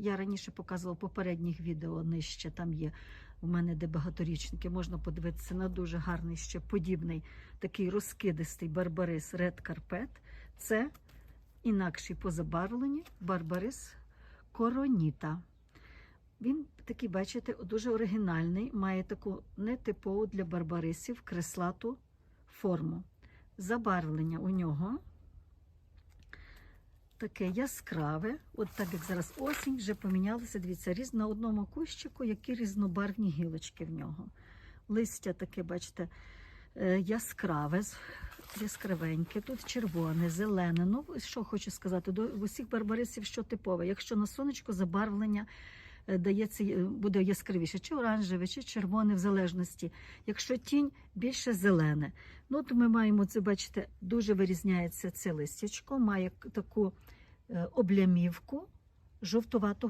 Я раніше показувала попередніх відео нижче. Там є у мене де багаторічники. Можна подивитися на дуже гарний ще подібний такий розкидистий барбарис Red Carpet. Це інакший по забарвленні барбарис Короніта. Він такий, бачите, дуже оригінальний, має таку нетипову для барбарисів креслату форму. Забарвлення у нього таке яскраве, от так як зараз осінь, вже помінялося. Дивіться, різ на одному кущику, які різнобарвні гілочки в нього. Листя таке, бачите, е, яскраве, яскравеньке, тут червоне, зелене. Ну, що хочу сказати, до усіх барбарисів що типове. Якщо на сонечко забарвлення е, дається, е, буде яскравіше, чи оранжеве, чи червоне, в залежності. Якщо тінь більше зелене. Ну, то ми маємо це, бачите, дуже вирізняється це листячко, має таку е, облямівку жовтуватого